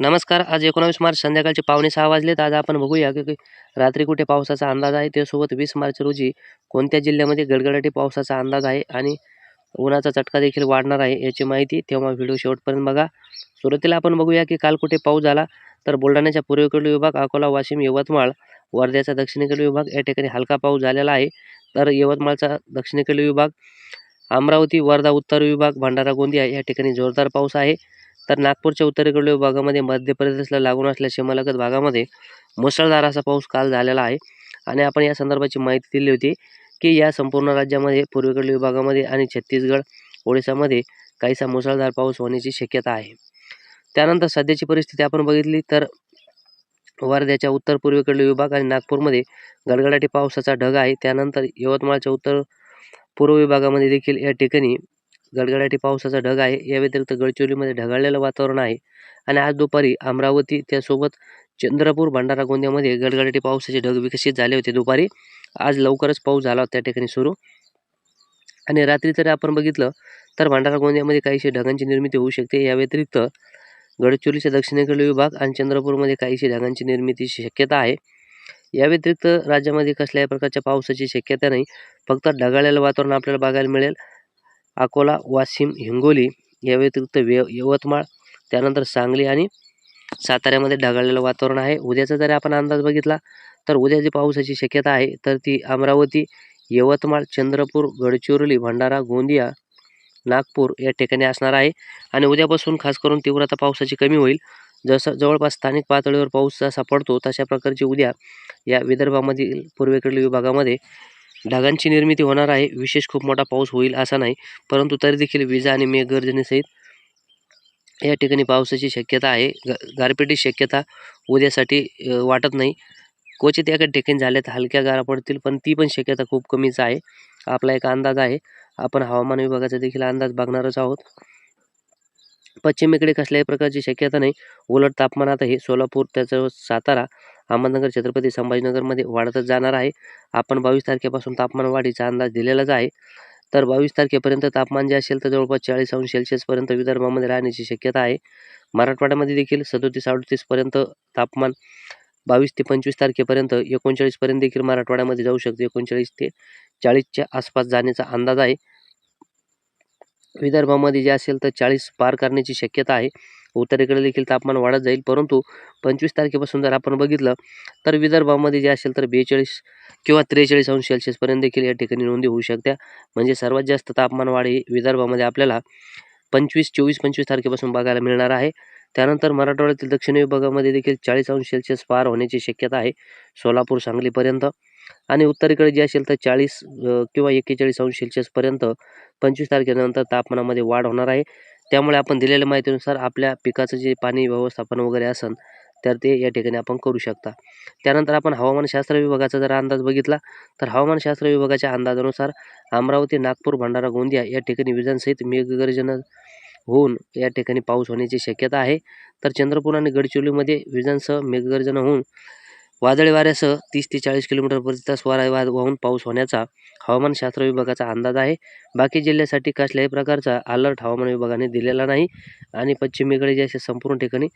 नमस्कार आज एकोणावीस मार्च संध्याकाळचे पावणे सहा वाजलेत. आज आपण बघूया की रात्री कुठे पावसाचा अंदाज आहे? त्यासोबत वीस मार्च रोजी कोणत्या जिल्ह्यामध्ये गडगडाटी पावसाचा अंदाज आहे आणि उन्हाचा चटका देखील वाढणार आहे याची माहिती तेव्हा व्हिडिओ शेवटपर्यंत बघा. सुरुवातीला आपण बघूया की काल कुठे पाऊस झाला तर बुलढाण्याच्या पूर्वेकडील विभाग अकोला वाशिम यवतमाळ वर्ध्याचा दक्षिणेकडील विभाग या ठिकाणी हलका पाऊस झालेला आहे. तर यवतमाळचा दक्षिणेकडील विभाग अमरावती वर्धा उत्तर विभाग भंडारा गोंदिया या ठिकाणी जोरदार पाऊस आहे. तर नागपूरच्या उत्तरेकडील विभागामध्ये मध्य प्रदेशला लागून असलेल्या सीमालगत भागामध्ये मुसळधार असा पाऊस काल झालेला आहे. आणि आपण या संदर्भाची माहिती दिली होती की या संपूर्ण राज्यामध्ये पूर्वेकडील विभागामध्ये आणि छत्तीसगड ओडिसामध्ये काहीसा मुसळधार पाऊस होण्याची शक्यता आहे. त्यानंतर सध्याची परिस्थिती आपण बघितली तर वर्ध्याच्या उत्तर पूर्वेकडील विभाग आणि नागपूरमध्ये गडगडाटी पावसाचा ढग आहे. त्यानंतर यवतमाळच्या उत्तर पूर्व विभागामध्ये देखील या ठिकाणी गडगडाटी पावसाचा ढग आहे. या व्यतिरिक्त गडचिरोलीमध्ये ढगाळलेलं वातावरण आहे. आणि आज दुपारी अमरावती त्यासोबत चंद्रपूर भंडारा गोंदियामध्ये गडगडाटी पावसाचे ढग विकसित झाले होते. दुपारी आज लवकरच पाऊस झाला होता. त्या ठिकाणी सुरू. आणि रात्री जर आपण बघितलं तर भंडारा गोंदियामध्ये काहीशी ढगांची निर्मिती होऊ शकते. या व्यतिरिक्त गडचिरोलीच्या दक्षिणेकडील विभाग आणि चंद्रपूरमध्ये काहीशी ढगांची निर्मितीची शक्यता आहे. या व्यतिरिक्त राज्यामध्ये कसल्याही प्रकारच्या पावसाची शक्यता नाही. फक्त ढगाळलेलं वातावरण आपल्याला बघायला मिळेल. अकोला वाशिम हिंगोली या व्यतिरिक्त वे यवतमाळ त्यानंतर सांगली आणि साताऱ्यामध्ये ढगाळलेलं वातावरण आहे. उद्याचा जर आपण अंदाज बघितला तर उद्या जी पावसाची शक्यता आहे तर ती अमरावती यवतमाळ चंद्रपूर गडचिरोली भंडारा गोंदिया नागपूर या ठिकाणी असणार आहे. आणि उद्यापासून खास करून तीव्रता पावसाची कमी होईल. जसं जवळपास स्थानिक पातळीवर पाऊस जसा पडतो तशा प्रकारची उद्या या विदर्भामधील पूर्वेकडील विभागामध्ये ढगांची निर्मिती होणार आहे. विशेष खूप मोठा पाऊस होईल असा नाही परंतु तरी देखील विजा आणि मेघगर्जनेसहित या ठिकाणी पावसाची शक्यता आहे. ग गारपिटीची शक्यता उद्यासाठी वाटत नाही. क्वचित एका ठिकाणी झाल्यात हलक्या गारा पडतील पण ती पण शक्यता खूप कमीच आहे. आपला एक अंदाज आहे. आपण हवामान विभागाचा देखील अंदाज बघणारच आहोत. पश्चिमेकडे कसल्याही प्रकारची शक्यता नाही. उलट तापमानात हे सोलापूर त्याचं सातारा अहमदनगर छत्रपती संभाजीनगरमध्ये वाढतच जाणार आहे. आपण बावीस तारखेपासून तापमान वाढीचा अंदाज दिलेलाच आहे. तर बावीस तारखेपर्यंत तापमान जे असेल तर जवळपास चाळीस अंश सेल्सिअसपर्यंत विदर्भामध्ये राहण्याची शक्यता आहे. मराठवाड्यामध्ये देखील सदोतीस अडतीसपर्यंत तापमान बावीस ते पंचवीस तारखेपर्यंत एकोणचाळीसपर्यंत देखील मराठवाड्यामध्ये जाऊ शकते. एकोणचाळीस ते चाळीसच्या आसपास जाण्याचा अंदाज आहे. विदर्भामध्ये जे असेल तर चाळीस पार करण्याची शक्यता आहे. उत्तरेकडे देखील तापमान वाढत जाईल. परंतु पंचवीस तारखेपासून जर आपण बघितलं तर विदर्भामध्ये जे असेल तर बेचाळीस किंवा त्रेचाळीस अंश सेल्सिअसपर्यंत देखील या ठिकाणी नोंदी होऊ शकत्या. म्हणजे सर्वात जास्त तापमान वाढ ही विदर्भामध्ये आपल्याला पंचवीस चोवीस पंचवीस तारखेपासून बघायला मिळणार आहे. त्यानंतर मराठवाड्यातील दक्षिण विभागामध्ये देखील चाळीस अंश सेल्सिअस पार होण्याची शक्यता आहे सोलापूर सांगलीपर्यंत. आणि उत्तरेकडे जे असेल तर चाळीस किंवा एक्केचाळीस अंश सेल्सिअसपर्यंत पंचवीस तारखेनंतर तापमानामध्ये वाढ होणार आहे. त्यामुळे आपण दिलेल्या माहितीनुसार आपल्या पिकाचं जे पाणी व्यवस्थापन वगैरे असेल तर ते या ठिकाणी आपण करू शकता. त्यानंतर आपण हवामानशास्त्र विभागाचा जर अंदाज बघितला तर हवामानशास्त्र विभागाच्या अंदाजानुसार अमरावती नागपूर भंडारा गोंदिया या ठिकाणी विजांसहित मेघगर्जना होऊन या ठिकाणी पाऊस होण्याची शक्यता आहे. तर चंद्रपूर आणि गडचिरोलीमध्ये विजांसह मेघगर्जना होऊन वादळी वाऱ्यासह तीस ते चाळीस किलोमीटर प्रति तास वारा वाहून पाऊस होण्याचा हवामानशास्त्र विभागाचा अंदाज आहे. बाकी जिल्ह्यासाठी कसल्याही प्रकारचा अलर्ट हवामान विभागाने दिलेला नाही आणि पश्चिमेकडे जे असे संपूर्ण ठिकाणी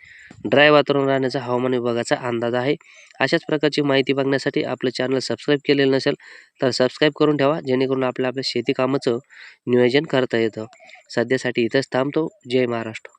ड्राय वातावरण राहण्याचा हवामान विभागाचा अंदाज आहे. अशाच प्रकारची माहिती बघण्यासाठी आपलं चॅनल सबस्क्राईब केलेलं नसेल तर सबस्क्राईब करून ठेवा जेणेकरून आपल्या आपल्या शेतीकामाचं नियोजन करता येतं. सध्यासाठी इथंच थांबतो. जय महाराष्ट्र.